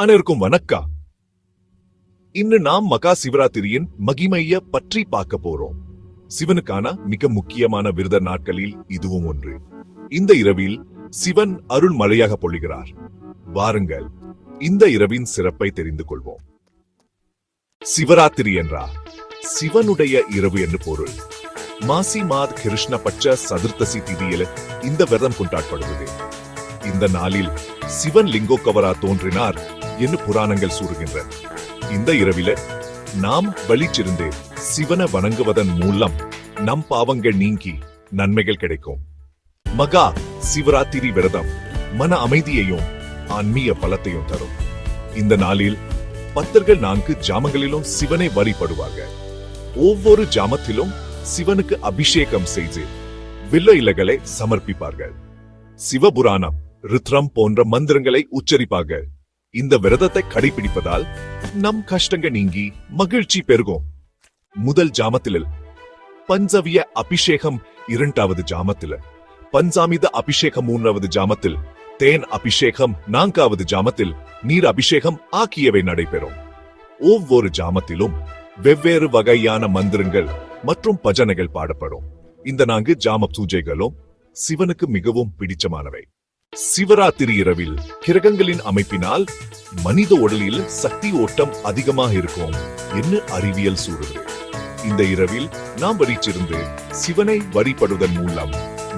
அனைவருக்கும் வணக்கம். இன்று நாம் மகா சிவராத்திரியின் மகிமைய பற்றி பார்க்க போறோம். சிவனுக்கான மிக முக்கியமான விரத நாட்களில் இதுவும் ஒன்று. இந்த இரவில் சிவன் அருள் மழையாக பொழிகிறார். வாருங்கள் இந்த இரவின் சிறப்பை தெரிந்து கொள்வோம். சிவராத்திரி என்றார் சிவனுடைய இரவு என்று பொருள். மாசி மாத் கிருஷ்ண பட்ச சதுர்த்தசி திதியில இந்த விரதம் கொண்டாடப்படுவது. இந்த நாளில் சிவன் லிங்கோக்கவரா தோன்றினார். என்று புராணங்கள் சூறுகின்றன இந்த இரவில நாம் வலிச்சிருந்து சிவனை வணங்குவதன் மூலம் நம் பாவங்கள் நீங்கி நன்மைகள் கிடைக்கும். மகா சிவராத்திரி விரதம் மன அமைதியையும் ஆன்மீக பலத்தையும் தரும். இந்த நாளில் பக்தர்கள் நான்கு ஜாமங்களிலும் சிவனை வழிபடுவார்கள் ஒவ்வொரு ஜாமத்திலும் சிவனுக்கு அபிஷேகம் செய்து வில்ல இலைகளை சமர்ப்பிப்பார்கள். சிவபுராணம் ருத்ரம் போன்ற மந்திரங்களை உச்சரிப்பார்கள். இந்த விரதத்தை கடைபிடிப்பதால் நம் கஷ்டங்கள் நீங்கி மகிழ்ச்சி பெருகும். முதல் ஜாமத்தில் பஞ்சவிய அபிஷேகம் இரண்டாவது ஜாமத்தில் பஞ்சாமித அபிஷேகம் மூன்றாவது ஜாமத்தில் தேன் அபிஷேகம் நான்காவது ஜாமத்தில் நீர் அபிஷேகம் ஆகியவை நடைபெறும். ஒவ்வொரு ஜாமத்திலும் வெவ்வேறு வகையான மந்திரங்கள் மற்றும் பஜனைகள் பாடப்படும். இந்த நான்கு ஜாம பூஜைகளும் சிவனுக்கு மிகவும் பிடிச்சமானவை. சிவராத்திரி இரவில் கிரகங்களின் அமைப்பினால் மனித உடலில் சக்தி ஓட்டம் அதிகமாக இருக்கும். என்ன அறிவியல் கூறுகிறது இந்த இரவில் நாம் வரிச்சிருந்து சிவனை வழிபடுவதன் மூலம்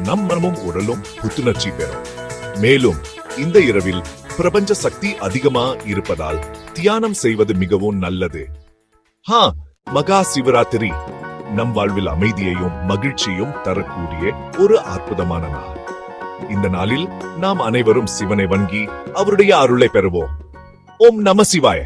நம் மனமும் உடலும் புத்துணர்ச்சி பெறும். மேலும் இந்த இரவில் பிரபஞ்ச சக்தி அதிகமா இருப்பதால் தியானம் செய்வது மிகவும் நல்லது. ஹா மகா சிவராத்திரி! நம் வாழ்வில் அமைதியையும் மகிழ்ச்சியும் தரக்கூடிய ஒரு அற்புதமான நாள். இந்த நாளில் நாம் அனைவரும் சிவனை வணங்கி அவருடைய அருளை பெறுவோம். ஓம் நம சிவாய.